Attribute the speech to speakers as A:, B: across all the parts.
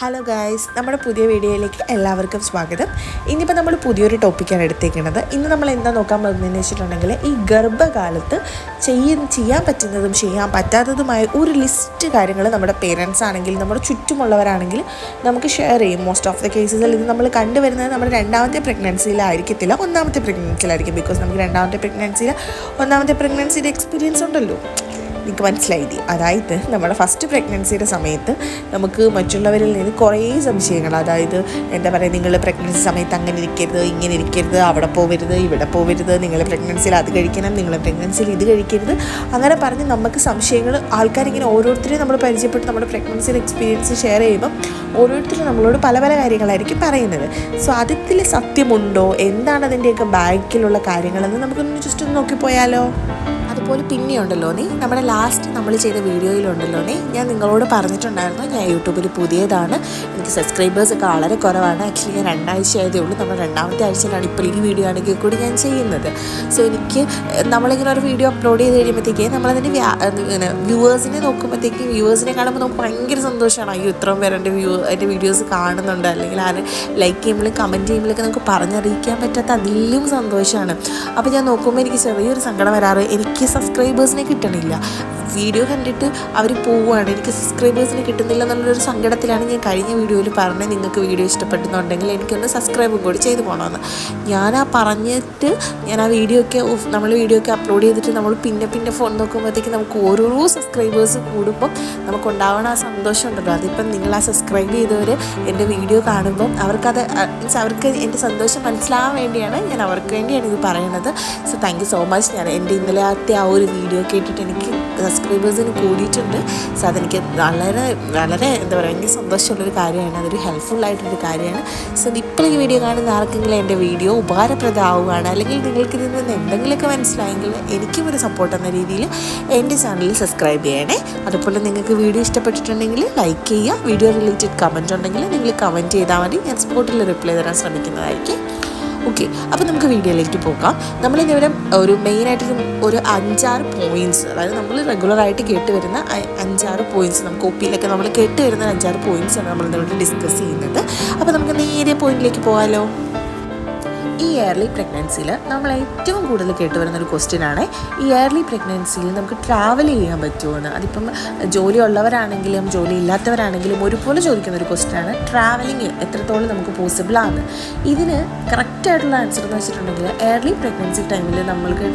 A: Hello guys നമ്മുടെ പുതിയ വീഡിയോയിലേക്ക് എല്ലാവർക്കും സ്വാഗതം. ഇന്നിപ്പോൾ നമ്മൾ പുതിയൊരു ടോപ്പിക്കാണ് എടുത്തേക്കുന്നത്. ഇന്ന് നമ്മൾ എന്താ നോക്കാൻ പോകുന്നതെന്ന് വെച്ചിട്ടുണ്ടെങ്കിൽ ഈ ഗർഭകാലത്ത് ചെയ്യാൻ ചെയ്യാൻ പറ്റുന്നതും ചെയ്യാൻ പറ്റാത്തതുമായ ഒരു ലിസ്റ്റ് കാര്യങ്ങൾ നമ്മുടെ പേരൻസ് ആണെങ്കിൽ നമ്മുടെ ചുറ്റുമുള്ളവരാണെങ്കിൽ നമുക്ക് ഷെയർ ചെയ്യും. മോസ്റ്റ് ഓഫ് ദ കേസസിൽ ഇത് നമ്മൾ കണ്ടുവരുന്നത് നമ്മുടെ രണ്ടാമത്തെ പ്രഗ്നൻസിയിലായിരിക്കത്തില്ല ഒന്നാമത്തെ പ്രഗ്നൻസിയിലായിരിക്കും ബിക്കോസ് നമുക്ക് രണ്ടാമത്തെ പ്രഗ്നൻസിയിൽ ഒന്നാമത്തെ പ്രഗ്നൻസിയുടെ എക്സ്പീരിയൻസ് ഉണ്ടല്ലോ. എനിക്ക് മനസ്സിലായി അതായത് നമ്മുടെ ഫസ്റ്റ് പ്രഗ്നൻസിയുടെ സമയത്ത് നമുക്ക് മറ്റുള്ളവരിൽ നിന്ന് കുറേ സംശയങ്ങൾ. അതായത് എന്താ പറയുക നിങ്ങൾ പ്രഗ്നൻസി സമയത്ത് അങ്ങനെ ഇരിക്കരുത് ഇങ്ങനെ ഇരിക്കരുത് അവിടെ പോവരുത് ഇവിടെ പോവരുത് നിങ്ങൾ പ്രഗ്നൻസിയിൽ അത് കഴിക്കണം നിങ്ങൾ പ്രഗ്നൻസിയിൽ ഇത് കഴിക്കരുത്. അങ്ങനെ പറഞ്ഞ് നമുക്ക് സംശയങ്ങൾ ആൾക്കാരിങ്ങനെ ഓരോരുത്തരെയും നമ്മൾ പരിചയപ്പെട്ട് നമ്മുടെ പ്രഗ്നൻസിയുടെ എക്സ്പീരിയൻസ് ഷെയർ ചെയ്യുമ്പം ഓരോരുത്തരും നമ്മളോട് പല പല കാര്യങ്ങളായിരിക്കും പറയുന്നത്. സോ അതിൽ സത്യമുണ്ടോ? എന്താണ് അതിന്റെയൊക്കെ ബാക്കിലുള്ള കാര്യങ്ങളെന്ന് നമുക്കൊന്ന് ജസ്റ്റ് ഒന്ന് നോക്കിപ്പോയാലോ? അതുപോലെ പിന്നെയുണ്ടല്ലോ നീ? നമ്മുടെ ലാസ്റ്റ് നമ്മൾ ചെയ്ത വീഡിയോയിലുണ്ടല്ലോ നീ? ഞാൻ നിങ്ങളോട് പറഞ്ഞിട്ടുണ്ടായിരുന്നു ഞാൻ യൂട്യൂബിൽ പുതിയതാണ്. എനിക്ക് സബ്സ്ക്രൈബേഴ്സ് ഒക്കെ വളരെ കുറവാണ്. ആക്ച്വലി ഞാൻ രണ്ടാഴ്ച ആയതേ ഉള്ളൂ. നമ്മൾ രണ്ടാമത്തെ ആഴ്ചയിലാണ് ഇപ്പോൾ ഈ വീഡിയോ ആണെങ്കിൽ കൂടി ഞാൻ ചെയ്യുന്നത്. സോ എനിക്ക് നമ്മളിങ്ങനെ ഒരു വീഡിയോ അപ്ലോഡ് ചെയ്ത് കഴിയുമ്പോഴത്തേക്ക് നമ്മളതിന്റെ വ്യൂവേഴ്സിനെ നോക്കുമ്പോഴത്തേക്ക് വ്യൂവേഴ്സിനെ കാണുമ്പോൾ നമുക്ക് ഭയങ്കര സന്തോഷമാണ്. അയ്യോ ഇത്രയും പേര് എന്റെ വ്യൂ എന്റെ വീഡിയോസ് കാണുന്നുണ്ട്. അല്ലെങ്കിൽ ആര് ലൈക്ക് ചെയ്യുമ്പോഴും കമന്റ് ചെയ്യുമ്പോഴൊക്കെ നമുക്ക് പറഞ്ഞറിയിക്കാൻ പറ്റാത്ത അതിലും സന്തോഷമാണ്. അപ്പോൾ ഞാൻ നോക്കുമ്പോൾ എനിക്ക് ചെറിയൊരു സങ്കടം വരാറ്. എനിക്ക് സബ്സ്ക്രൈബേഴ്സിനെ കിട്ടണില്ല. വീഡിയോ കണ്ടിട്ട് അവർ പോവുകയാണ്. എനിക്ക് സബ്സ്ക്രൈബേഴ്സിന് കിട്ടുന്നില്ല എന്നുള്ളൊരു സങ്കടത്തിലാണ് ഞാൻ കഴിഞ്ഞ വീഡിയോയിൽ പറഞ്ഞത്. നിങ്ങൾക്ക് വീഡിയോ ഇഷ്ടപ്പെടുന്നുണ്ടെങ്കിൽ എനിക്കൊന്ന് സബ്സ്ക്രൈബും കൂടി ചെയ്തു പോകണമെന്ന്. ഞാൻ ആ പറഞ്ഞിട്ട് ഞാൻ ആ വീഡിയോ ഒക്കെ നമ്മൾ വീഡിയോ ഒക്കെ അപ്ലോഡ് ചെയ്തിട്ട് നമ്മൾ പിന്നെ പിന്നെ ഫോൺ നോക്കുമ്പോഴത്തേക്ക് നമുക്ക് ഓരോരോ സബ്സ്ക്രൈബേഴ്സ് കൂടുമ്പം നമുക്കുണ്ടാവണ ആ സന്തോഷം ഉണ്ടല്ലോ അതിപ്പം നിങ്ങൾ ആ സബ്സ്ക്രൈബ് ചെയ്തവർ എന്റെ വീഡിയോ കാണുമ്പം അവർക്കത് മീൻസ് അവർക്ക് എന്റെ സന്തോഷം മനസ്സിലാവാൻ വേണ്ടിയാണ് ഞാൻ അവർക്ക് വേണ്ടിയാണ് ഇത് പറയുന്നത്. So thank you so much ഞാൻ എന്റെ ഇന്നലത്തെ ആ ഒരു വീഡിയോ കേട്ടിട്ട് എനിക്ക് സബ്സ്ക്രൈബേഴ്സിന് കൂടിയിട്ടുണ്ട്. സോ അതെനിക്ക് വളരെ വളരെ എന്താ പറയുക എനിക്ക് സന്തോഷമുള്ളൊരു കാര്യമാണ്. അതൊരു ഹെൽപ്ഫുൾ ആയിട്ടൊരു കാര്യമാണ്. സോ ഇപ്പോൾ ഈ വീഡിയോ കാണുന്ന ആർക്കെങ്കിലും എന്റെ വീഡിയോ ഉപകാരപ്രദമാവുകയാണ് അല്ലെങ്കിൽ നിങ്ങൾക്ക് ഇതിൽ നിന്ന് എന്തെങ്കിലുമൊക്കെ മനസ്സിലായെങ്കിൽ എനിക്കും ഒരു സപ്പോർട്ട് എന്ന രീതിയിൽ എന്റെ ചാനൽ സബ്സ്ക്രൈബ് ചെയ്യണേ. അതുപോലെ നിങ്ങൾക്ക് വീഡിയോ ഇഷ്ടപ്പെട്ടിട്ടുണ്ടെങ്കിൽ ലൈക്ക് ചെയ്യുക. വീഡിയോ റിലേറ്റഡ് കമന്റ് ഉണ്ടെങ്കിൽ നിങ്ങൾ കമന്റ് ചെയ്താൽ മതി. ഞാൻ സ്പോട്ടിൽ റിപ്ലൈ തരാൻ ശ്രമിക്കുന്നതായിരിക്കും. ഓക്കെ അപ്പോൾ നമുക്ക് വീഡിയോയിലേക്ക് പോകാം. നമ്മൾ ഇതുവരെ ഒരു മെയിനായിട്ടൊരു ഒരു അഞ്ചാറ് പോയിന്റ്സ് അതായത് നമ്മൾ റെഗുലറായിട്ട് കേട്ട് വരുന്ന അഞ്ചാറ് പോയിന്റ്സ് നമുക്ക് ഒപ്പിയിലൊക്കെ നമ്മൾ കേട്ട് വരുന്ന അഞ്ചാറ് ആണ് നമ്മൾ ഇന്നിവിടെ ഡിസ്കസ് ചെയ്യുന്നത്. അപ്പോൾ നമുക്ക് നേരെ പോയിന്റിലേക്ക് പോകാമല്ലോ ഈ ഇയർലി പ്രഗ്നൻസിയിൽ നമ്മൾ ഏറ്റവും കൂടുതൽ കേട്ടുവരുന്ന ഒരു ക്വസ്റ്റ്യൻ ആണ്. ഈ ഇയർലി പ്രഗ്നൻസിയിൽ നമുക്ക് ട്രാവൽ ചെയ്യാൻ പറ്റുമോ എന്ന് അതിപ്പം ജോലി ഉള്ളവരാണെങ്കിലും ജോലി ഇല്ലാത്തവരാണെങ്കിലും ഒരുപോലെ ചോദിക്കുന്ന ഒരു ക്വസ്റ്റ്യൻ ആണ്. ട്രാവലിംഗ് എത്രത്തോളം നമുക്ക് പോസിബിൾ ആണ്? ഇതിന് കറക്റ്റായിട്ടുള്ള ആൻസർ എന്ന് വെച്ചിട്ടുണ്ടെങ്കിൽ ഇയർലി പ്രഗ്നൻസി ടൈമിൽ നമ്മൾക്ക്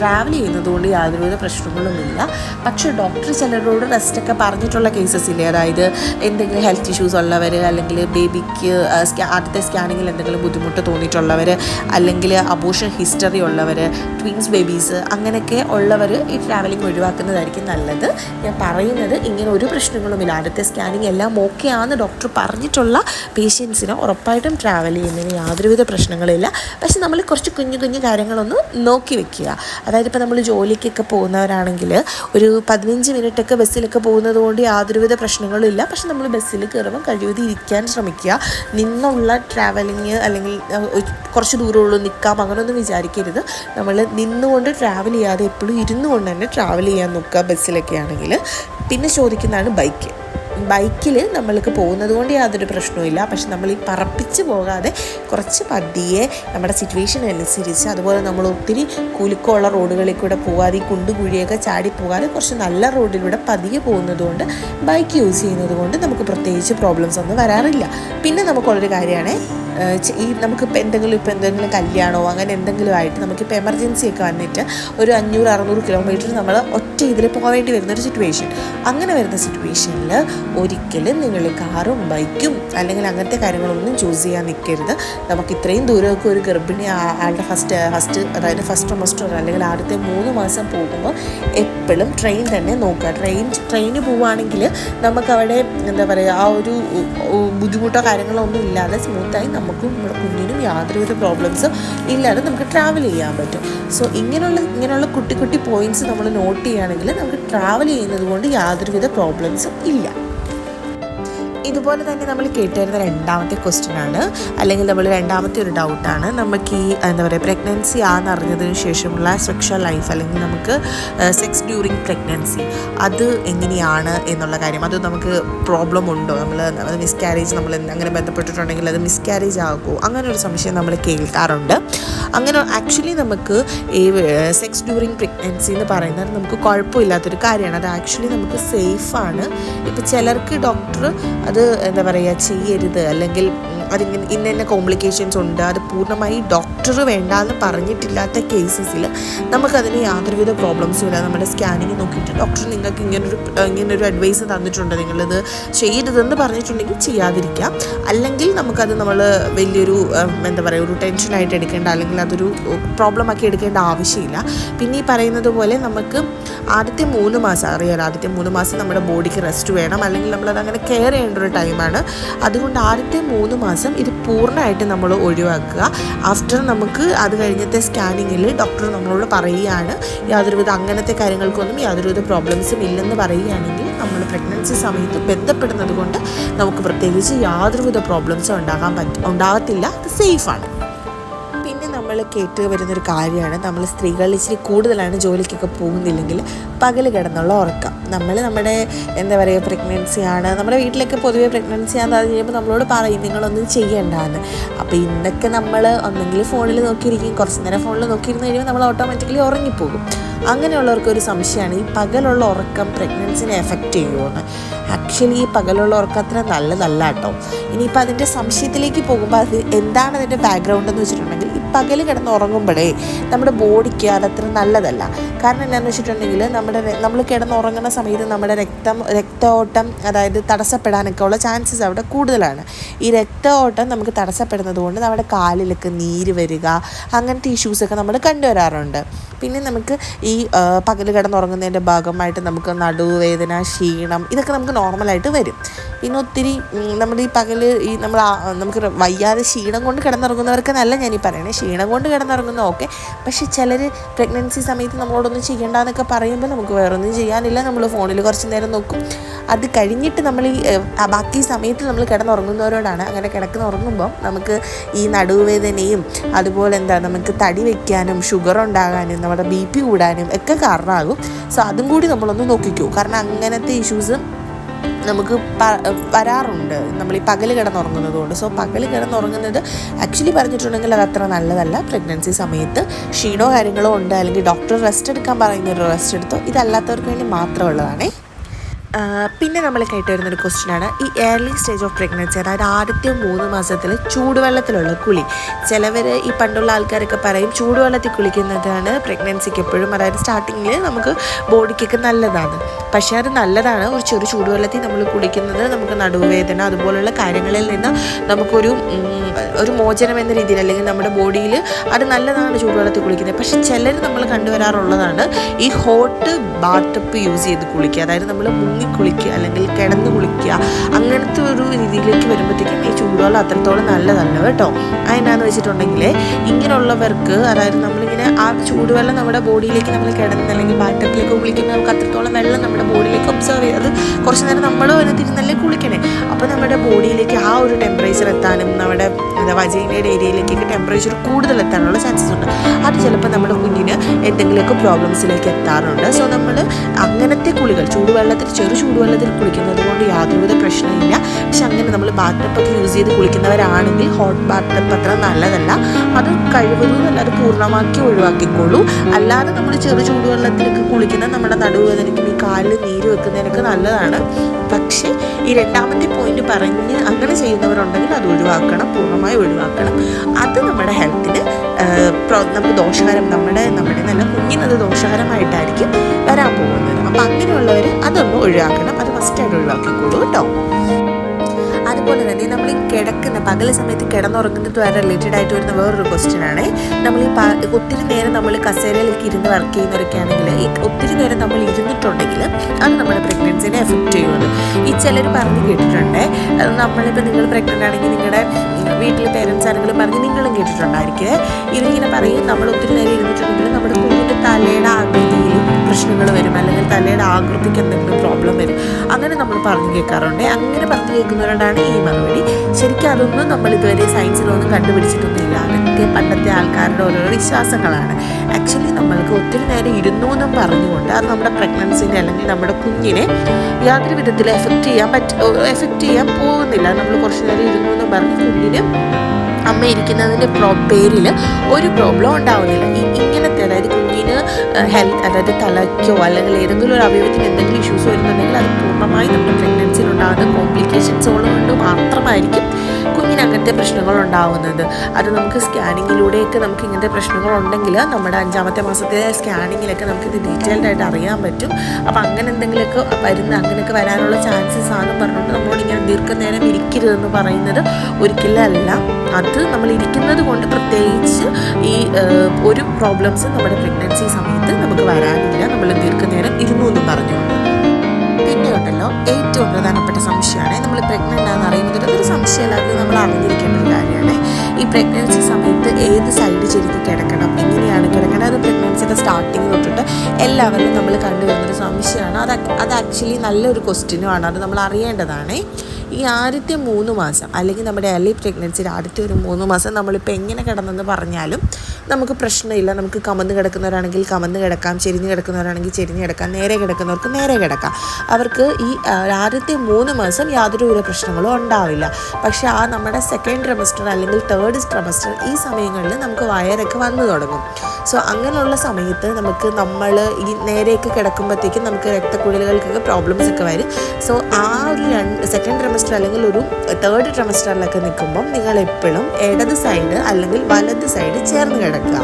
A: ട്രാവൽ ചെയ്യുന്നത് കൊണ്ട് യാതൊരുവിധ പ്രശ്നങ്ങളൊന്നുമില്ല. പക്ഷേ ഡോക്ടർ ചിലരോട് റെസ്റ്റൊക്കെ പറഞ്ഞിട്ടുള്ള കേസസ് ഇല്ലേ? അതായത് എന്തെങ്കിലും ഹെൽത്ത് ഇഷ്യൂസ് ഉള്ളവർ അല്ലെങ്കിൽ ബേബിക്ക് ആദ്യത്തെ സ്കാനിങ്ങിൽ എന്തെങ്കിലും ബുദ്ധിമുട്ട് തോന്നിയിട്ടുള്ളവർ അല്ലെങ്കിൽ അബോഷൻ ഹിസ്റ്ററി ഉള്ളവർ ട്വിൻസ് ബേബീസ് അങ്ങനെയൊക്കെ ഉള്ളവർ ഈ ട്രാവലിംഗ് ഒഴിവാക്കുന്നതായിരിക്കും നല്ലത്. ഞാൻ പറയുന്നത് ഇങ്ങനെ ഒരു പ്രശ്നങ്ങളുമില്ല ആദ്യത്തെ സ്കാനിങ് എല്ലാം ഓക്കെ ആണെന്ന് ഡോക്ടർ പറഞ്ഞിട്ടുള്ള പേഷ്യൻസിന് ഉറപ്പായിട്ടും ട്രാവൽ ചെയ്യുന്നതിന് യാതൊരുവിധ പ്രശ്നങ്ങളില്ല പക്ഷെ നമ്മൾ കുറച്ച് കുഞ്ഞു കുഞ്ഞു കാര്യങ്ങളൊന്ന് നോക്കി വെക്കുക. അതായത് ഇപ്പോൾ നമ്മൾ ജോലിക്കൊക്കെ പോകുന്നവരാണെങ്കിൽ ഒരു പതിനഞ്ച് മിനിറ്റൊക്കെ ബസ്സിലൊക്കെ പോകുന്നത് കൊണ്ട് യാതൊരുവിധ പ്രശ്നങ്ങളും ഇല്ല. പക്ഷെ നമ്മൾ ബസ്സിൽ കയറുമ്പോൾ കഴിവതും ഇരിക്കാൻ ശ്രമിക്കുക. നിന്നുള്ള ട്രാവലിങ് അല്ലെങ്കിൽ കുറച്ച് കുറച്ച് ദൂരമുള്ളൂ നിൽക്കാം അങ്ങനെയൊന്നും വിചാരിക്കരുത്. നമ്മൾ നിന്നുകൊണ്ട് ട്രാവൽ ചെയ്യാതെ എപ്പോഴും ഇരുന്നു കൊണ്ട് തന്നെ ട്രാവൽ ചെയ്യാൻ നോക്കുക ബസ്സിലൊക്കെ ആണെങ്കിൽ. പിന്നെ ചോദിക്കുന്നതാണ് ബൈക്ക് ബൈക്കിൽ നമ്മൾക്ക് പോകുന്നത് കൊണ്ട് യാതൊരു പ്രശ്നവുമില്ല പക്ഷെ നമ്മൾ ഈ പറപ്പിച്ച് പോകാതെ കുറച്ച് പതിയെ നമ്മുടെ സിറ്റുവേഷൻ അനുസരിച്ച് അതുപോലെ നമ്മൾ ഒത്തിരി കുലുക്കമുള്ള റോഡുകളിൽ കൂടെ പോകാതെ ഈ കുണ്ടുകുഴിയൊക്കെ ചാടി പോകാതെ കുറച്ച് നല്ല റോഡിലൂടെ പതിയെ പോകുന്നത് കൊണ്ട് ബൈക്ക് യൂസ് ചെയ്യുന്നത് കൊണ്ട് നമുക്ക് പ്രത്യേകിച്ച് പ്രോബ്ലംസ് ഒന്നും വരാറില്ല. പിന്നെ നമുക്കുള്ളൊരു കാര്യമാണ് ഈ നമുക്കിപ്പോൾ എന്തെങ്കിലും ഇപ്പോൾ എന്തെങ്കിലും കല്യാണമോ അങ്ങനെ എന്തെങ്കിലും ആയിട്ട് നമുക്കിപ്പോൾ എമർജൻസി ഒക്കെ വന്നിട്ട് ഒരു അഞ്ഞൂറ് അറുന്നൂറ് കിലോമീറ്റർ നമ്മൾ ഒറ്റ ഇതിൽ പോകേണ്ടി വരുന്ന ഒരു സിറ്റുവേഷൻ അങ്ങനെ വരുന്ന സിറ്റുവേഷനിൽ ഒരിക്കലും നിങ്ങൾ കാറും ബൈക്കും അല്ലെങ്കിൽ അങ്ങനത്തെ കാര്യങ്ങളൊന്നും ചൂസ് ചെയ്യാൻ നിൽക്കരുത് നമുക്ക് ഇത്രയും ദൂരമൊക്കെ ഒരു ഗർഭിണി ആളുടെ ഫസ്റ്റ് ഫസ്റ്റ് അതായത് ഫസ്റ്റ് ട്രമസ്റ്റർ അല്ലെങ്കിൽ ആദ്യത്തെ മൂന്ന് മാസം പോകുമ്പോൾ എപ്പോഴും ട്രെയിൻ തന്നെ നോക്കുക. ട്രെയിൻ ട്രെയിന് പോവുകയാണെങ്കിൽ നമുക്ക് അവിടെ എന്താ പറയുക ആ ഒരു ബുദ്ധിമുട്ടോ കാര്യങ്ങളോ ഒന്നും ഇല്ലാതെ സ്മൂത്തായി നമുക്കും നമ്മുടെ കുഞ്ഞിനും യാതൊരുവിധ പ്രോബ്ലംസ് ഇല്ലാതെ നമുക്ക് ട്രാവൽ ചെയ്യാൻ പറ്റും. സോ ഇങ്ങനെയുള്ള ഇങ്ങനെയുള്ള കുട്ടി കുട്ടി പോയിന്റ്സ് നമ്മൾ നോട്ട് ചെയ്യുകയാണെങ്കിൽ നമുക്ക് ട്രാവൽ ചെയ്യുന്നത് കൊണ്ട് യാതൊരുവിധ പ്രോബ്ലംസും ഇല്ല. ഇതുപോലെ തന്നെ നമ്മൾ കേട്ടുവരുന്ന രണ്ടാമത്തെ ക്വസ്റ്റ്യൻ ആണ്. അല്ലെങ്കിൽ നമ്മൾ രണ്ടാമത്തെ ഒരു ഡൗട്ടാണ് നമുക്ക് ഈ എന്താ പറയുക പ്രഗ്നൻസി ആണെന്ന് അറിഞ്ഞതിന് ശേഷമുള്ള സെക്ഷൽ ലൈഫ് അല്ലെങ്കിൽ നമുക്ക് സെക്സ് ഡ്യൂറിങ് പ്രഗ്നൻസി അത് എങ്ങനെയാണ് എന്നുള്ള കാര്യം. അത് നമുക്ക് പ്രോബ്ലം ഉണ്ടോ? നമ്മൾ മിസ്കാരേജ് നമ്മൾ അങ്ങനെ ബന്ധപ്പെട്ടിട്ടുണ്ടെങ്കിൽ അത് മിസ്കാരേജ് ആകുമോ? അങ്ങനെ ഒരു സംശയം നമ്മൾ കേൾക്കാറുണ്ട്. അങ്ങനെ ആക്ച്വലി നമുക്ക് ഈ സെക്സ് ഡ്യൂറിങ് പ്രഗ്നൻസി എന്ന് പറയുന്നത് നമുക്ക് കുഴപ്പമില്ലാത്തൊരു കാര്യമാണ്. അത് ആക്ച്വലി നമുക്ക് സേഫാണ് ഇപ്പോൾ ചിലർക്ക് ഡോക്ടർ അത് എന്താ പറയുക ചെയ്യരുത് അല്ലെങ്കിൽ അതിങ്ങനെ ഇന്ന കോംപ്ലിക്കേഷൻസ് ഉണ്ട് അത് പൂർണമായി ഡോക്ടർ വേണ്ടാന്ന് പറഞ്ഞിട്ടില്ലാത്ത കേസസിൽ നമുക്കതിന് യാതൊരുവിധ പ്രോബ്ലംസും ഇല്ല. നമ്മുടെ സ്കാനിങ് നോക്കിയിട്ട് ഡോക്ടർ നിങ്ങൾക്ക് ഇങ്ങനൊരു ഇങ്ങനൊരു അഡ്വൈസ് തന്നിട്ടുണ്ട്. നിങ്ങളിത് ചെയ്യരുതെന്ന് പറഞ്ഞിട്ടുണ്ടെങ്കിൽ ചെയ്യാതിരിക്കാം. അല്ലെങ്കിൽ നമുക്കത് നമ്മൾ വലിയൊരു എന്താ പറയുക ഒരു ടെൻഷനായിട്ട് എടുക്കേണ്ട അല്ലെങ്കിൽ അതൊരു പ്രോബ്ലം ആക്കി എടുക്കേണ്ട ആവശ്യമില്ല. പിന്നെ ഈ പറയുന്നത് പോലെ നമുക്ക് ആദ്യത്തെ മൂന്ന് മാസം അറിയാലോ ആദ്യത്തെ മൂന്ന് മാസം നമ്മുടെ ബോഡിക്ക് റെസ്റ്റ് വേണം. അല്ലെങ്കിൽ നമ്മളത് അങ്ങനെ കെയർ ചെയ്യേണ്ട ഒരു ടൈമാണ് അതുകൊണ്ട് ആദ്യത്തെ മൂന്ന് മാസം ഇത് പൂർണമായിട്ട് നമ്മൾ ഒഴിവാക്കുക. ആഫ്റ്റർ നമുക്ക് അത് കഴിഞ്ഞത്തെ സ്കാനിങ്ങിൽ ഡോക്ടർ നമ്മളോട് പറയുകയാണ് യാതൊരുവിധ അങ്ങനത്തെ കാര്യങ്ങൾക്കൊന്നും യാതൊരുവിധ പ്രോബ്ലംസും ഇല്ലെന്ന് പറയുകയാണെങ്കിൽ നമ്മൾ പ്രഗ്നൻസി സമയത്ത് ബന്ധപ്പെടുന്നത് കൊണ്ട് നമുക്ക് പ്രത്യേകിച്ച് യാതൊരുവിധ പ്രോബ്ലംസും ഉണ്ടാകാൻ പറ്റും ഉണ്ടാകത്തില്ല. അത് സേഫാണ് നമ്മൾ കേട്ട് വരുന്നൊരു കാര്യമാണ്. നമ്മൾ സ്ത്രീകൾ ഇച്ചിരി കൂടുതലാണ് ജോലിക്കൊക്കെ പോകുന്നില്ലെങ്കിൽ പകൽ കിടന്നുള്ള ഉറക്കം. നമ്മൾ നമ്മുടെ എന്താ പറയുക പ്രഗ്നൻസി ആണ്. നമ്മുടെ വീട്ടിലൊക്കെ പൊതുവേ പ്രഗ്നൻസി ആണെന്ന് പറഞ്ഞു കഴിയുമ്പോൾ നമ്മളോട് പറയും നിങ്ങളൊന്നും ചെയ്യണ്ടെന്ന്. അപ്പോൾ ഇന്നൊക്കെ നമ്മൾ ഒന്നെങ്കിൽ ഫോണിൽ നോക്കിയിരിക്കും. കുറച്ച് നേരം ഫോണിൽ നോക്കിയിരുന്ന് കഴിയുമ്പോൾ നമ്മൾ ഓട്ടോമാറ്റിക്കലി ഉറങ്ങിപ്പോകും. അങ്ങനെയുള്ളവർക്ക് ഒരു സംശയമാണ് ഈ പകലുള്ള ഉറക്കം പ്രഗ്നൻസിനെ എഫക്റ്റ് ചെയ്യുമെന്ന് ആക്ച്വലി ഈ പകലുള്ള ഉറക്കം അത്ര നല്ലതല്ല കേട്ടോ. ഇനിയിപ്പോൾ അതിന്റെ സംശയത്തിലേക്ക് പോകുമ്പോൾ അത് എന്താണ് അതിന്റെ ബാക്ക്ഗ്രൗണ്ട് എന്ന് വെച്ചിട്ടുണ്ടെങ്കിൽ പകൽ കിടന്ന് ഉറങ്ങുമ്പോഴേ നമ്മുടെ ബോഡിക്ക് അതത്ര നല്ലതല്ല. കാരണം എന്താണെന്ന് വെച്ചിട്ടുണ്ടെങ്കിൽ നമ്മുടെ നമ്മൾ കിടന്നുറങ്ങുന്ന സമയത്ത് നമ്മുടെ രക്തം രക്തഓട്ടം അതായത് തടസ്സപ്പെടാനൊക്കെ ഉള്ള ചാൻസസ് അവിടെ കൂടുതലാണ്. ഈ രക്തഓട്ടം നമുക്ക് തടസ്സപ്പെടുന്നത് കൊണ്ട് നമ്മുടെ കാലിലൊക്കെ നീര് വരിക അങ്ങനത്തെ ഇഷ്യൂസൊക്കെ നമ്മൾ കണ്ടുവരാറുണ്ട്. പിന്നെ നമുക്ക് ഈ പകൽ കിടന്നുറങ്ങുന്നതിന്റെ ഭാഗമായിട്ട് നമുക്ക് നടുവേദന ക്ഷീണം ഇതൊക്കെ നമുക്ക് നോർമലായിട്ട് വരും. പിന്നെ ഒത്തിരി നമ്മുടെ ഈ പകൽ ഈ നമ്മൾ നമുക്ക് വയ്യാതെ ക്ഷീണം കൊണ്ട് കിടന്നുറങ്ങുന്നവർക്കെന്നല്ല ഈ പറയണേ ക്ഷീണം കൊണ്ട് കിടന്നുറങ്ങുന്ന ഓക്കെ. പക്ഷേ ചിലർ പ്രഗ്നൻസി സമയത്ത് നമ്മളോടൊന്നും ചെയ്യണ്ടെന്നൊക്കെ പറയുമ്പോൾ നമുക്ക് വേറൊന്നും ചെയ്യാനില്ല. നമ്മൾ ഫോണിൽ കുറച്ച് നേരം നോക്കും. അത് കഴിഞ്ഞിട്ട് നമ്മൾ ഈ ബാക്കി സമയത്ത് നമ്മൾ കിടന്നുറങ്ങുന്നവരോടാണ്. അങ്ങനെ കിടക്കുന്ന ഉറങ്ങുമ്പോൾ നമുക്ക് ഈ നടുവേദനയും അതുപോലെ എന്താ നമുക്ക് തടി വയ്ക്കാനും ഷുഗർ ഉണ്ടാകാനും നമ്മുടെ ബി പി കൂടാനും ഒക്കെ കാരണമാകും. സോ അതും കൂടി നമ്മളൊന്ന് നോക്കിക്കൂ. കാരണം അങ്ങനത്തെ ഇഷ്യൂസ് നമുക്ക് വരാറുണ്ട്. നമ്മൾ ഈ പകൽ കിടന്നുറങ്ങുന്നത് കൊണ്ട് സോ പകൽ കിടന്നുറങ്ങുന്നത് ആക്ച്വലി പറഞ്ഞിട്ടുണ്ടെങ്കിൽ അത് അത്ര നല്ലതല്ല. പ്രഗ്നൻസി സമയത്ത് ക്ഷീണോ കാര്യങ്ങളോ ഉണ്ട്. അല്ലെങ്കിൽ ഡോക്ടർ റെസ്റ്റ് എടുക്കാൻ പറയുന്ന ഒരു റെസ്റ്റ് എടുത്തോ ഇതല്ലാത്തവർക്ക് വേണ്ടി മാത്രമുള്ളതാണേ. പിന്നെ നമ്മൾ കേട്ടുവരുന്നൊരു വരുന്നൊരു ക്വസ്റ്റ്യൻ ആണ്. ഈ ഏർലി സ്റ്റേജ് ഓഫ് പ്രഗ്നൻസി അതായത് ആദ്യത്തെ മൂന്ന് മാസത്തിൽ ചൂടുവെള്ളത്തിലുള്ള കുളി. ചിലവർ ഈ പണ്ടുള്ള ആൾക്കാരൊക്കെ പറയും ചൂടുവെള്ളത്തിൽ കുളിക്കുന്നതാണ് പ്രഗ്നൻസിക്ക് എപ്പോഴും അതായത് സ്റ്റാർട്ടിങ്ങിൽ നമുക്ക് ബോഡിക്കൊക്കെ നല്ലതാണ്. പക്ഷേ അത് നല്ലതാണ് ഒരു ചെറു ചൂടുവെള്ളത്തിൽ നമ്മൾ കുളിക്കുന്നത് നമുക്ക് നടുവേദന അതുപോലുള്ള കാര്യങ്ങളിൽ നിന്ന് നമുക്കൊരു ഒരു മോചനം എന്ന രീതിയിൽ അല്ലെങ്കിൽ നമ്മുടെ ബോഡിയിൽ അത് നല്ലതാണ് ചൂടുവെള്ളത്തിൽ കുളിക്കുന്നത്. പക്ഷേ ചിലർ നമ്മൾ കണ്ടുവരാറുള്ളതാണ് ഈ ഹോട്ട് ബാത്തപ്പ് യൂസ് ചെയ്ത് കുളിക്കുക. അതായത് നമ്മൾ മുങ്ങി കുളിക്കുക അല്ലെങ്കിൽ കിടന്ന് കുളിക്കുക അങ്ങനത്തെ ഒരു രീതിയിലേക്ക് വരുമ്പോഴത്തേക്കും ഈ ചൂടുവെള്ളം അത്രത്തോളം നല്ലതല്ല കേട്ടോ. അതിനാന്ന് വെച്ചിട്ടുണ്ടെങ്കിൽ ഇങ്ങനെയുള്ളവർക്ക് അതായത് ആ ചൂടുവെള്ളം നമ്മുടെ ബോഡിയിലേക്ക് നമ്മൾ കിടന്ന് അല്ലെങ്കിൽ ബാറ്റപ്പിലേക്ക് കുളിക്കുമ്പോൾ നമുക്ക് അത്രത്തോളം വെള്ളം നമ്മുടെ ബോഡിയിലേക്ക് ഒബ്സർവ് ചെയ്ത് അത് കുറച്ച് നേരം നമ്മൾ അതിനകത്തിരുന്നല്ലേ കുളിക്കണേ. അപ്പോൾ നമ്മുടെ ബോഡിയിലേക്ക് ആ ഒരു ടെമ്പറേച്ചർ എത്താനും നമ്മുടെ എന്താ വജീനയുടെ ഏരിയയിലേക്കൊക്കെ ടെമ്പറേച്ചർ കൂടുതൽ എത്താനുള്ള ചാൻസസ് ഉണ്ട്. അത് ചിലപ്പോൾ നമ്മുടെ കുഞ്ഞിന് എന്തെങ്കിലുമൊക്കെ പ്രോബ്ലംസിലേക്ക് എത്താറുണ്ട്. സോ നമ്മൾ അങ്ങനത്തെ കുളികൾ ചൂടുവെള്ളത്തിൽ ചെറു ചൂടുവെള്ളത്തിൽ കുളിക്കുന്നത് കൊണ്ട് യാതൊരുവിധ പ്രശ്നമില്ല പക്ഷെ അങ്ങനെ നമ്മൾ ബാത്തപ്പൊക്കെ യൂസ് ചെയ്ത് കുളിക്കുന്നവരാണെങ്കിൽ ഹോട്ട് ബാത്തപ്പ് അത്ര നല്ലതല്ല. അത് കഴിവതും അല്ലാതെ പൂർണമാക്കി ഒഴിവാക്കിക്കോളൂ. അല്ലാതെ നമ്മൾ ചെറു ചൂടുവെള്ളത്തിലൊക്കെ കുളിക്കുന്ന നമ്മുടെ നടുവേദനയ്ക്കും ഈ കാലിൽ നീര് വെക്കുന്നതിനൊക്കെ നല്ലതാണ്. പക്ഷേ ഈ രണ്ടാമത്തെ പോയിന്റ് പറഞ്ഞ് അങ്ങനെ ചെയ്യുന്നവരുണ്ടെങ്കിൽ അത് ഒഴിവാക്കണം പൂർണമായി ഒഴിവാക്കണം. അത് നമ്മുടെ ഹെൽത്തിന് നമുക്ക് ദോഷകരം നമ്മുടെ നമ്മുടെ നല്ല കുഞ്ഞിനത് ദോഷകരമായിട്ടായിരിക്കും വരാൻ പോകുന്നത്. അപ്പം അങ്ങനെയുള്ളവർ അതൊന്ന് ഒഴിവാക്കണം. അത് ഫസ്റ്റായിട്ട് ഒഴിവാക്കിക്കോളൂ കേട്ടോ. അതുപോലെ തന്നെ നമ്മൾ ഈ കിടക്കുന്ന പകൽ സമയത്ത് കിടന്നുറങ്ങുന്നതുമായി റിലേറ്റഡ് ആയിട്ട് വരുന്ന വേറൊരു ക്വസ്റ്റ്യൻ ആണ്. നമ്മൾ ഈ ഒത്തിരി നേരം നമ്മൾ കസേരയിലേക്ക് ഇരുന്ന് വർക്ക് ചെയ്യുന്നവരൊക്കെ ആണെങ്കിൽ ഈ ഒത്തിരി നേരം നമ്മൾ ഇരുന്നിട്ടുണ്ടെങ്കിൽ അത് നമ്മുടെ പ്രഗ്നൻസിനെ എഫക്റ്റ് ചെയ്യുന്നത്. ഈ ചിലർ പറഞ്ഞ് കേട്ടിട്ടുണ്ട്. നമ്മളിപ്പോൾ നിങ്ങൾ പ്രഗ്നന്റ് ആണെങ്കിൽ നിങ്ങളുടെ വീട്ടിലെ പേരൻസ് ആണെങ്കിലും പറഞ്ഞ് നിങ്ങളും കേട്ടിട്ടുണ്ടായിരിക്കും. ഇതിങ്ങനെ പറയും നമ്മൾ ഒത്തിരി നേരം ഇരുന്നിട്ടുണ്ടെങ്കിൽ നമ്മുടെ കുഞ്ഞിന്റെ തലയുടെ ആകൃതിയിൽ പ്രശ്നങ്ങൾ വരും അല്ലെങ്കിൽ തലയുടെ ആകൃതിക്ക് എന്തെങ്കിലും പ്രോബ്ലം വരും. അങ്ങനെ നമ്മൾ പറഞ്ഞു കേൾക്കാറുണ്ട്. അങ്ങനെ പറഞ്ഞു കേൾക്കുന്നവരോടാണ് ഈ മറുപടി. ശരിക്കും അതൊന്നും നമ്മൾ ഇതുവരെ സയൻസിലൊന്നും കണ്ടുപിടിച്ചിട്ടൊന്നുമില്ല. അതൊക്കെ പണ്ടത്തെ ആൾക്കാരുടെ ഓരോരോ വിശ്വാസങ്ങളാണ്. ആക്ച്വലി നമ്മൾക്ക് ഒത്തിരി നേരം ഇരുന്നു എന്നും പറഞ്ഞുകൊണ്ട് അത് നമ്മുടെ പ്രഗ്നൻസിനെ അല്ലെങ്കിൽ നമ്മുടെ കുഞ്ഞിനെ യാതൊരു വിധത്തിൽ എഫക്റ്റ് ചെയ്യാൻ പറ്റ എഫക്റ്റ് ചെയ്യാൻ പോകുന്നില്ല. നമ്മൾ കുറച്ച് നേരം ഇരുന്നു എന്നും പറഞ്ഞ് കുഞ്ഞിന് അമ്മ ഇരിക്കുന്നതിന്റെ പ്രോ പേരിൽ ഒരു പ്രോബ്ലം ഉണ്ടാവുന്നില്ല. ഇങ്ങനത്തെ അതായത് കുഞ്ഞിന് ഹെൽത്ത് അതായത് തലയ്ക്കോ അല്ലെങ്കിൽ ഏതെങ്കിലും ഒരു അവയവത്തിന് എന്തെങ്കിലും ഇഷ്യൂസ് വരുന്നുണ്ടെങ്കിൽ അത് പൂർണമായി നമ്മുടെ പ്രഗ്നൻസിയിലുണ്ടാകുന്ന കോംപ്ലിക്കേഷൻസ് കൊണ്ട് മാത്രമായിരിക്കും. കുഞ്ഞിന് അങ്ങനത്തെ പ്രശ്നങ്ങൾ ഉണ്ടാവുന്നത് അത് നമുക്ക് സ്കാനിങ്ങിലൂടെയൊക്കെ നമുക്ക് ഇങ്ങനത്തെ പ്രശ്നങ്ങൾ ഉണ്ടെങ്കിൽ നമ്മുടെ അഞ്ചാമത്തെ മാസത്തെ സ്കാനിങ്ങിലൊക്കെ നമുക്ക് ഇത് ഡീറ്റെയിൽഡ് ആയിട്ട് അറിയാൻ പറ്റും. അപ്പോൾ അങ്ങനെ എന്തെങ്കിലുമൊക്കെ വരുന്ന അങ്ങനെയൊക്കെ വരാനുള്ള ചാൻസസ് ആണെന്ന് പറഞ്ഞുകൊണ്ട് നമ്മളോട് ഇങ്ങനെ ദീർഘനേരം ഇരിക്കരുതെന്ന് പറയുന്നത് ഒരിക്കലല്ല അത് നമ്മൾ ഇരിക്കുന്നത് കൊണ്ട് പ്രത്യേകിച്ച് ഈ ഒരു പ്രോബ്ലംസ് നമ്മുടെ പ്രഗ്നൻസി സമയത്ത് നമുക്ക് വരാനില്ല. നമ്മൾ ദീർഘനേരം ഇരുന്നു എന്ന് പറഞ്ഞുകൊണ്ട്. പിന്നെ ഉണ്ടല്ലോ ഏറ്റവും പ്രധാനപ്പെട്ട സംശയമാണ് നമ്മൾ പ്രഗ്നന്റ് ആണെന്ന് അറിയുന്നത് ഒരു സംശയമില്ലാതെ നമ്മൾ അറിഞ്ഞിരിക്കേണ്ട ഒരു കാര്യമാണ്. ഈ പ്രഗ്നൻസി സമയത്ത് ഏത് സൈഡ് ചെരിഞ്ഞ് കിടക്കണം? എങ്ങനെയാണ് കിടക്കേണ്ടത്? അത് പ്രഗ്നൻസിയുടെ സ്റ്റാർട്ടിങ് തൊട്ടിട്ട് എല്ലാവരും നമ്മൾ കണ്ടുവരുന്നൊരു സംശയമാണ്. അത് അത് ആക്ച്വലി നല്ലൊരു ക്വസ്റ്റ്യനുമാണ് അത് നമ്മൾ അറിയേണ്ടതാണ്. ഈ ആദ്യത്തെ മൂന്ന് മാസം അല്ലെങ്കിൽ നമ്മുടെ അലി പ്രഗ്നൻസിയുടെ ആദ്യത്തെ ഒരു മൂന്ന് മാസം നമ്മളിപ്പോൾ എങ്ങനെ കിടന്നെന്ന് പറഞ്ഞാലും നമുക്ക് പ്രശ്നമില്ല. നമുക്ക് കമന്ന് കിടക്കുന്നവരാണെങ്കിൽ കമന്ന് കിടക്കാം. ചെരിഞ്ഞ് കിടക്കുന്നവരാണെങ്കിൽ ചെരിഞ്ഞ് കിടക്കാം. നേരെ കിടക്കുന്നവർക്ക് നേരെ കിടക്കാം. അവർക്ക് ഈ ആദ്യത്തെ മൂന്ന് മാസം യാതൊരു വിധ പ്രശ്നങ്ങളും ഉണ്ടാവില്ല. പക്ഷേ ആ നമ്മുടെ സെക്കൻഡ് ട്രമസ്റ്റർ അല്ലെങ്കിൽ തേർഡ് ട്രമസ്റ്റർ ഈ സമയങ്ങളിൽ നമുക്ക് വയറൊക്കെ വന്നു തുടങ്ങും. സോ അങ്ങനെയുള്ള സമയത്ത് നമുക്ക് നമ്മൾ ഈ നേരെയൊക്കെ കിടക്കുമ്പോഴത്തേക്കും നമുക്ക് രക്തക്കുഴലുകൾക്കൊക്കെ പ്രോബ്ലംസ് ഒക്കെ വരും. സോ ആ ഒരു രണ്ട് സെക്കൻഡ് ട്രമസ്റ്റർ അല്ലെങ്കിൽ ഒരു തേർഡ് ട്രമസ്റ്ററിലൊക്കെ നിൽക്കുമ്പം നിങ്ങൾ എപ്പോഴും ഇടത് സൈഡ് അല്ലെങ്കിൽ വലത് സൈഡ് ചേർന്ന് കിടക്കുക.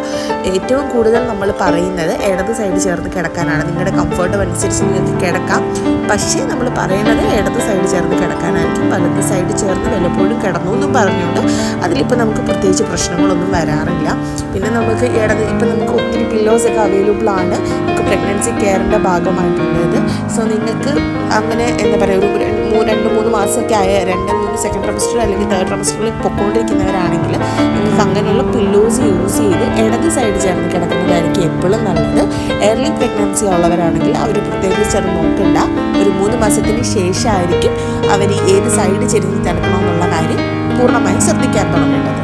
A: ഏറ്റവും കൂടുതൽ നമ്മൾ പറയുന്നത് ഇടത് സൈഡ് ചേർന്ന് കിടക്കാനാണ്. നിങ്ങളുടെ കംഫർട്ട് അനുസരിച്ച് നിങ്ങൾക്ക് കിടക്കാം. പക്ഷേ നമ്മൾ പറയുന്നത് ഇടത് സൈഡ് ചേർന്ന് കിടക്കാനായിരിക്കും. വലത് സൈഡ് ചേർന്ന് വല്ലപ്പോഴും കിടന്നു എന്നും പറഞ്ഞുകൊണ്ട് അതിലിപ്പോൾ നമുക്ക് പ്രത്യേകിച്ച് പ്രശ്നങ്ങളൊന്നും വരാറില്ല. പിന്നെ നമുക്ക് ഇടത് ഇപ്പം നമുക്ക് ഒത്തിരി പില്ലോസ് ഒക്കെ അവൈലബിൾ ആണ്. നമുക്ക് പ്രഗ്നൻസി കെയറിന്റെ ഭാഗമായിട്ടുള്ളത്. സോ നിങ്ങൾക്ക് അങ്ങനെ എന്താ പറയുക ഒരു മൂന്ന് രണ്ട് മൂന്ന് മാസമൊക്കെ ആയ രണ്ട് മൂന്ന് സെക്കൻഡ് ട്രമസ്റ്റർ അല്ലെങ്കിൽ തേർഡ് ട്രമസ്റ്ററിൽ പൊക്കോണ്ടിരിക്കുന്നവരാണെങ്കിൽ നിങ്ങൾക്ക് അങ്ങനെയുള്ള പില്ലോസ് യൂസ് ചെയ്ത് ഇടത് സൈഡ് ചേർന്ന് കിടക്കുന്നതായിരിക്കും എപ്പോഴും നല്ലത്. ഏർലി പ്രഗ്നൻസി ഉള്ളവരാണെങ്കിൽ അവർ പ്രത്യേകിച്ച് അത് നോക്കണ്ട. ഒരു മൂന്ന് മാസത്തിന് ശേഷമായിരിക്കും അവർ ഏത് സൈഡ് ചെരിഞ്ഞ് കിടക്കണമെന്നുള്ള കാര്യം പൂർണമായും ശ്രദ്ധിക്കാൻ തുടങ്ങേണ്ടത്.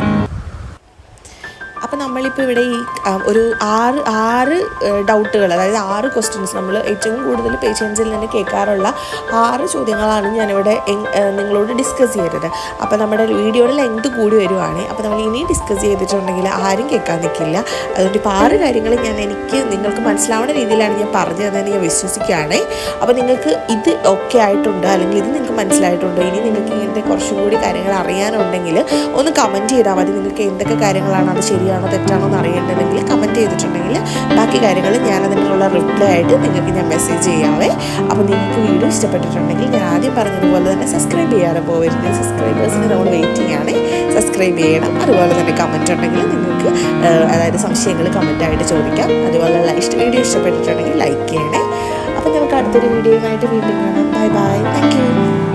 A: അപ്പോൾ നമ്മളിപ്പോൾ ഇവിടെ ഈ ഒരു ആറ് ആറ് ഡൗട്ടുകൾ അതായത് ആറ് ക്വസ്റ്റ്യൻസ് നമ്മൾ ഏറ്റവും കൂടുതൽ പേഷ്യൻസിൽ നിന്ന് കേൾക്കാറുള്ള ആറ് ചോദ്യങ്ങളാണ് ഞാനിവിടെ നിങ്ങളോട് ഡിസ്കസ് ചെയ്തത്. അപ്പോൾ നമ്മുടെ വീഡിയോയുടെ ലെങ്ത് കൂടി വരുവാണ്. അപ്പോൾ നമ്മൾ ഇനി ഡിസ്കസ് ചെയ്തിട്ടുണ്ടെങ്കിൽ ആരും കേൾക്കാൻ നിൽക്കില്ല അതുകൊണ്ട് ഇപ്പോൾ ആറ് കാര്യങ്ങൾ ഞാൻ എനിക്ക് നിങ്ങൾക്ക് മനസ്സിലാവുന്ന രീതിയിലാണ് ഞാൻ പറഞ്ഞു എന്ന് ഞാൻ വിശ്വസിക്കുകയാണ്. അപ്പോൾ നിങ്ങൾക്ക് ഇത് ഓക്കെ ആയിട്ടുണ്ട്? അല്ലെങ്കിൽ ഇത് നിങ്ങൾക്ക് മനസ്സിലായിട്ടുണ്ട്? ഇനി നിങ്ങൾക്ക് ഇങ്ങനത്തെ കുറച്ചും കൂടി കാര്യങ്ങൾ അറിയാനുണ്ടെങ്കിൽ ഒന്ന് കമന്റ് ചെയ്താൽ മതി. നിങ്ങൾക്ക് എന്തൊക്കെ കാര്യങ്ങളാണ് അത് ശരിയാണോ തെറ്റാണോ എന്ന് അറിയേണ്ടതെങ്കിൽ കമന്റ് ചെയ്തിട്ടുണ്ടെങ്കിൽ ബാക്കി കാര്യങ്ങൾ ഞാൻ അതിനുള്ള റിപ്ലൈ ആയിട്ട് നിങ്ങൾക്ക് ഞാൻ മെസ്സേജ് ചെയ്യാവേ. അപ്പോൾ നിങ്ങൾക്ക് വീഡിയോ ഇഷ്ടപ്പെട്ടിട്ടുണ്ടെങ്കിൽ ഞാൻ ആദ്യം പറഞ്ഞതുപോലെ തന്നെ സബ്സ്ക്രൈബ് ചെയ്യാതെ പോകരുത് സബ്സ്ക്രൈബേഴ്സിന് നമ്മൾ വെയിറ്റിംഗ് ആണ് സബ്സ്ക്രൈബ് ചെയ്യണം. അതുപോലെ തന്നെ കമന്റ് ഉണ്ടെങ്കിൽ നിങ്ങൾക്ക് അതായത് സംശയങ്ങൾ കമന്റായിട്ട് ചോദിക്കാം. അതുപോലെ ഇഷ്ട വീഡിയോ ഇഷ്ടപ്പെട്ടിട്ടുണ്ടെങ്കിൽ ലൈക്ക് ചെയ്യണേ. അപ്പോൾ നമുക്ക് അടുത്തൊരു ആയിട്ട് വീണ്ടും കാണാം. Bye bye thank you